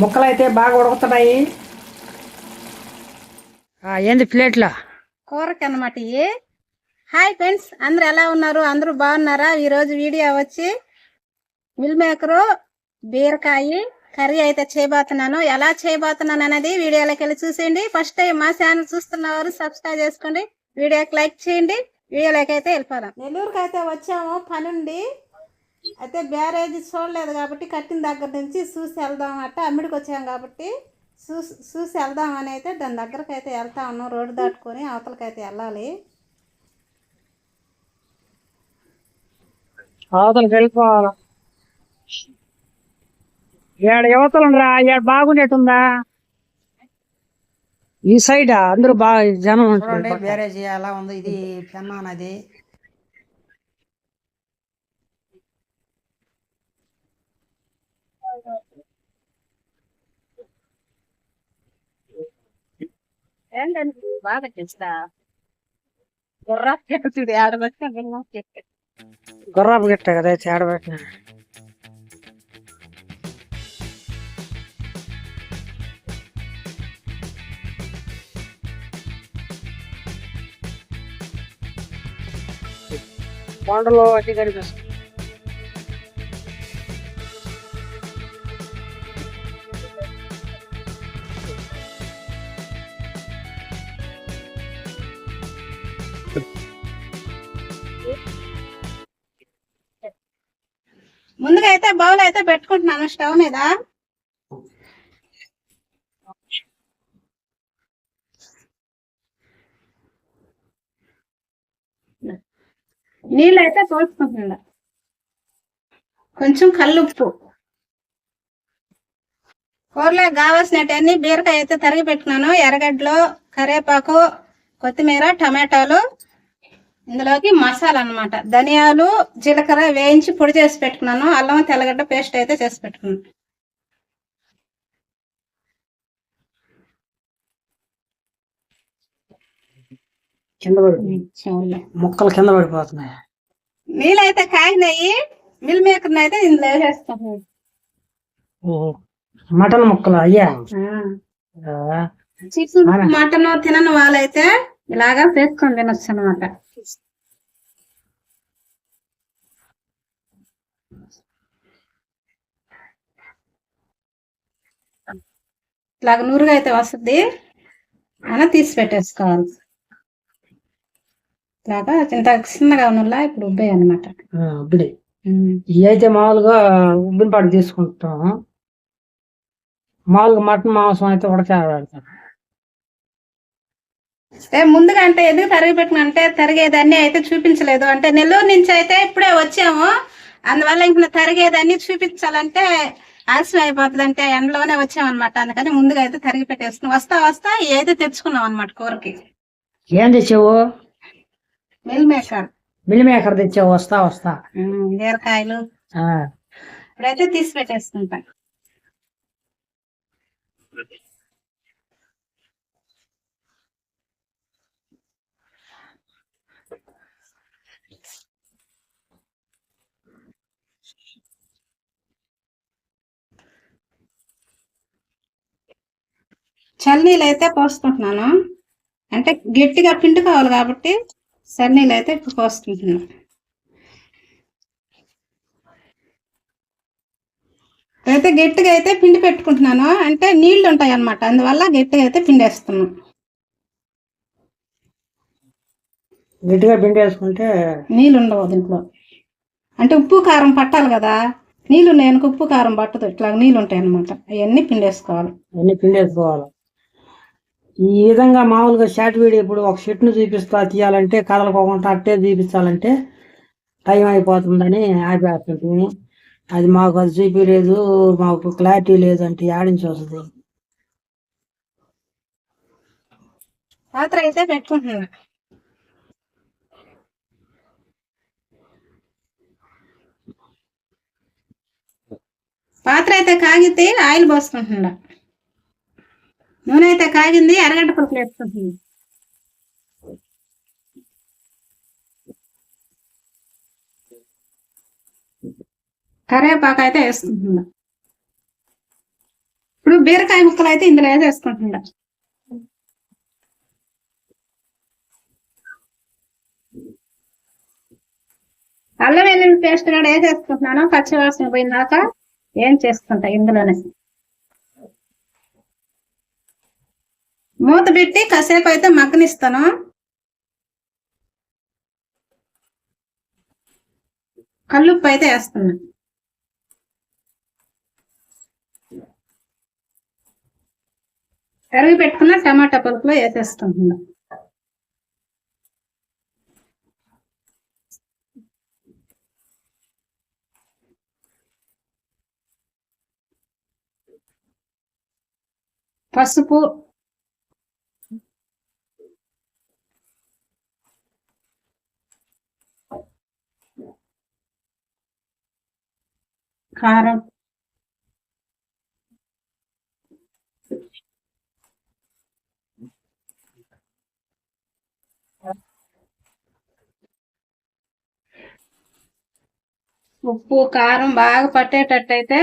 ముక్కలు అయితే బాగా ఉడుకుతున్నాయి. ఆ, ఏంది ప్లేట్లో కూరకి అన్నమాట ఇవి హాయ్ ఫ్రెండ్స్ అందరు ఎలా ఉన్నారు? అందరూ బాగున్నారా? ఈ రోజు వీడియో వచ్చి మిల్ మేకరు బీరకాయ కర్రీ అయితే చేయబోతున్నాను. ఎలా చేయబోతున్నాను అనేది వీడియోలోకి వెళ్ళి చూసేయండి. ఫస్ట్ టైం మా ఛానల్ చూస్తున్నవారు సబ్స్క్రైబ్ చేసుకోండి. వీడియోకి లైక్ చేయండి. వీడియోలోకి అయితే వెళ్ళిపోదాం. నెల్లూరుకి అయితే వచ్చాము. పని ఉండి అయితే బ్యారేజ్ చూడలేదు కాబట్టి కట్టిన దగ్గర నుంచి చూసి వెళ్దాం అట్ట అమ్మిడికి వచ్చాం కాబట్టి చూసి చూసి వెళ్దాం అని అయితే దాని దగ్గరకు అయితే వెళ్తా ఉన్నాం. రోడ్డు దాటుకొని అవతలకైతే వెళ్ళాలి. అవతలకి వెళ్ళిపోవాలి. ఏడ యువతలు రా ఏడ బాగుండేటుందా ఈ సైడ్? అందరూ బాగా జనం బ్యారేజ్ ఎలా ఉంది ఇది పెన్నా నది బాగా చేస్తా. గుర్రాడు చూడు గుర్రాపు గిట్ట కదా ఆడబెట్టిన కొండలో అన్ని కనిపిస్తుంది. బౌల్ అయితే పెట్టుకుంటున్నాను. స్టవ్ మీద. నీళ్ళు అయితే పోసుకుంటున్నా. కొంచెం కల్లుప్పు. కూరలో కావాల్సినవన్నీ బీరకాయ అయితే తరిగి పెట్టుకున్నాను. ఎర్రగడ్డలు కరివేపాకు కొత్తిమీర టమాటాలు. ఇందులోకి మసాలా అన్నమాట. ధనియాలు జీలకర్ర వేయించి పొడి చేసి పెట్టుకున్నాను. అల్లం తెల్లగడ్డ పేస్ట్ అయితే చేసి పెట్టుకున్నాను. కింద ముక్కలు కింద పడిపోతున్నాయి. నీళ్ళు అయితే కాగినాయి. మిల్ మేకర్ అయితే ఇందులో వేసేస్తాను. మటన్ ముక్కలు అయ్యా. మటన్ తినని వాళ్ళైతే ఇలాగా చేసుకొని తినొచ్చు అనమాట ఇలాగ నూరుగా అయితే వస్తుంది. అలా తీసి పెట్టేసుకోవాలి. ఇలాగా ఇంత చిన్నగా ఉన్నలా ఇప్పుడు ఉబ్బాయి అనమాట ఇవి అయితే మామూలుగా ఉబ్బిన పాటు తీసుకుంటాం మామూలుగా మటన్ మాంసం అయితే ఉడకబెడతాం ఏ ముందుగా అంటే ఎందుకు తరిగి పెట్టిన అంటే తరిగేదాన్ని అయితే చూపించలేదు. అంటే నెల్లూరు నుంచి అయితే ఇప్పుడే వచ్చాము. అందువల్ల ఇంక తరిగేదాన్ని చూపించాలంటే ఆలస్యం అయిపోతుంది అంటే ఎండలోనే వచ్చామన్నమాట. అందుకని ముందుగా అయితే తరిగి పెట్టేసుకుని వస్తా వస్తా ఏదో తెచ్చుకున్నాం అనమాట కూరకి? ఏం తెచ్చావు? Meal maker. మిల్ మేకర్ తెచ్చావు. వస్తా వస్తా. బీరకాయలు. ఇప్పుడైతే తీసి పెట్టేసుకుంటా. చల్లనీళ్ళు అయితే పోసుకుంటున్నాను. అంటే గట్టిగా పిండి కావాలి కాబట్టి చల్లనీళ్ళు అయితే ఇప్పుడు పోసుకుంటున్నాను అయితే గట్టిగా అయితే పిండి పెట్టుకుంటున్నాను. అంటే నీళ్ళు ఉంటాయి అన్నమాట. అందువల్ల గట్టిగా అయితే పిండి వేస్తున్నాను గట్టిగా పిండి వేసుకుంటే నీళ్ళు ఉండవు దీంట్లో. అంటే ఉప్పు కారం పట్టాలి కదా. నీళ్ళు నేను ఉప్పు కారం పట్టదు. ఇట్లా నీళ్ళు ఉంటాయి అన్నమాట. అవన్నీ పిండి వేసుకోవాలి అన్ని పిండి వేసుకోవాలి ఈ విధంగా మామూలుగా షార్ట్ వీడియో ఇప్పుడు ఒక షర్ట్ను చూపిస్తా తీయాలంటే కదలకోకుండా అట్టే చూపించాలంటే టైం అయిపోతుందని ఆపేస్తుంటుంది అది మాకు అది చూపించలేదు మాకు క్లారిటీ లేదు అంటే ఆడించి వస్తుంది. పాత్ర అయితే పెట్టుకుంటున్నాను. పాత్ర అయితే కాగితే ఆయిల్ పోసుకుంటున్నా. నూనె అయితే కాగింది అరగంట పలుకులు వేసుకుంటుంది. కరివేపాకు అయితే వేసుకుంటున్నా ఇప్పుడు బీరకాయ ముక్కలు అయితే ఇందులో అయితే వేసుకుంటున్నా అల్లం వెల్లుల్లి పేస్ట్ కూడా వేసేసుకుంటున్నాను పచ్చివాసన పోయినాక ఏం చేసుకుంటా ఇందులోనే. మూత పెట్టి కాసేపు అయితే మగ్గనిస్తాను. కల్లుప్పు అయితే వేస్తున్నా. పెరుగు పెట్టుకున్న టమాటా పలుపులో వేసేసుకుంటున్నా పసుపు కారం ఉప్పు కారం బాగా పట్టేటట్టయితే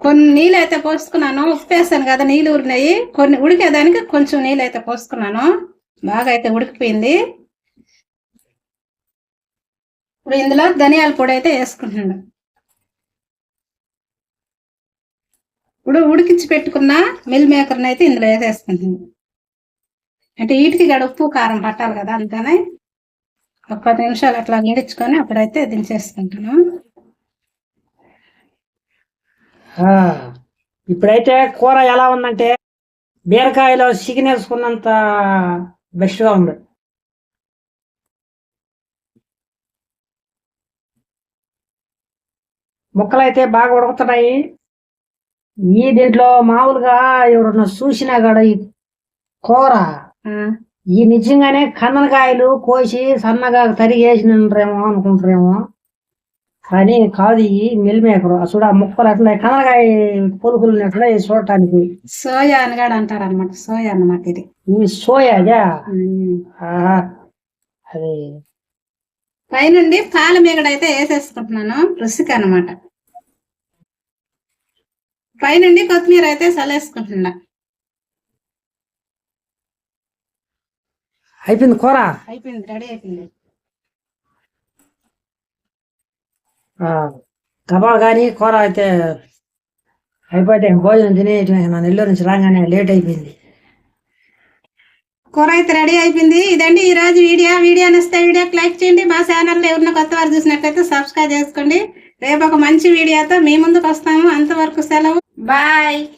కొన్ని నీళ్ళు అయితే పోసుకున్నాను. ఉప్పు వేసాను కదా నీళ్ళు ఊరినాయి. కొన్ని ఉడికేదానికి కొంచెం నీళ్ళు అయితే పోసుకున్నాను. బాగా అయితే ఉడికిపోయింది. ఇప్పుడు ఇందులో ధనియాల పొడి అయితే వేసుకుంటున్నాను. ఇప్పుడు ఉడికించి పెట్టుకున్న మిల్ మేకర్ని అయితే ఇందులో వేసేసుకుంటుంది. అంటే వీటికి గడ ఉప్పు కారం పట్టాలి కదా అందుకని ఒక పది నిమిషాలు అట్లా గిడించుకొని అప్పుడైతే దించేసుకుంటాను ఆ, ఇప్పుడైతే కూర ఎలా ఉందంటే బీరకాయలో చికెన్ వేసుకున్నంత బెస్ట్గా ఉంది. ముక్కలు అయితే బాగా ఉడుకుతున్నాయి. ఈ దీంట్లో మామూలుగా ఎవరన్నా చూసినా కూడా ఈ కూర ఈ నిజంగానే కన్ననకాయలు కోసి సన్నగా తరిగేసినారేమో అనుకుంటారేమో. కానీ కాదు ఈ మిల్ మేకర్. చూడ ముక్కలు అట్లా కన్ననకాయ పులుకులు అట్లా చూడటానికి. సోయా అని కూడా అంటారు అనమాట సోయా అన్నమాట ఇది. ఇవి సోయాగా. అది పైనుండి పాల మీగడ అయితే వేసేసుకుంటున్నాను. రుచికి అనమాట పైనుండి కొత్తిమీర అయితే సలేసుకుంటున్నా అయిపోయింది కూర? అయిపోయింది రెడీ అయిపోయింది. గబా కానీ కూర అయితే అయిపోతే భోజనం తినేయటమే. నా నెల్లూరు నుంచి రాగానే లేట్ అయిపోయింది. కూర అయితే రెడీ అయిపోయింది. ఇదండి ఈ రోజు వీడియో. వీడియో నచ్చితే వీడియోకి లైక్ చేయండి. మా ఛానల్లో ఎవరిన కొత్త వారు చూసినట్లయితే సబ్స్క్రైబ్ చేసుకోండి. రేపు ఒక మంచి వీడియోతో మీ ముందుకు వస్తాము. అంతవరకు సెలవు. Bye.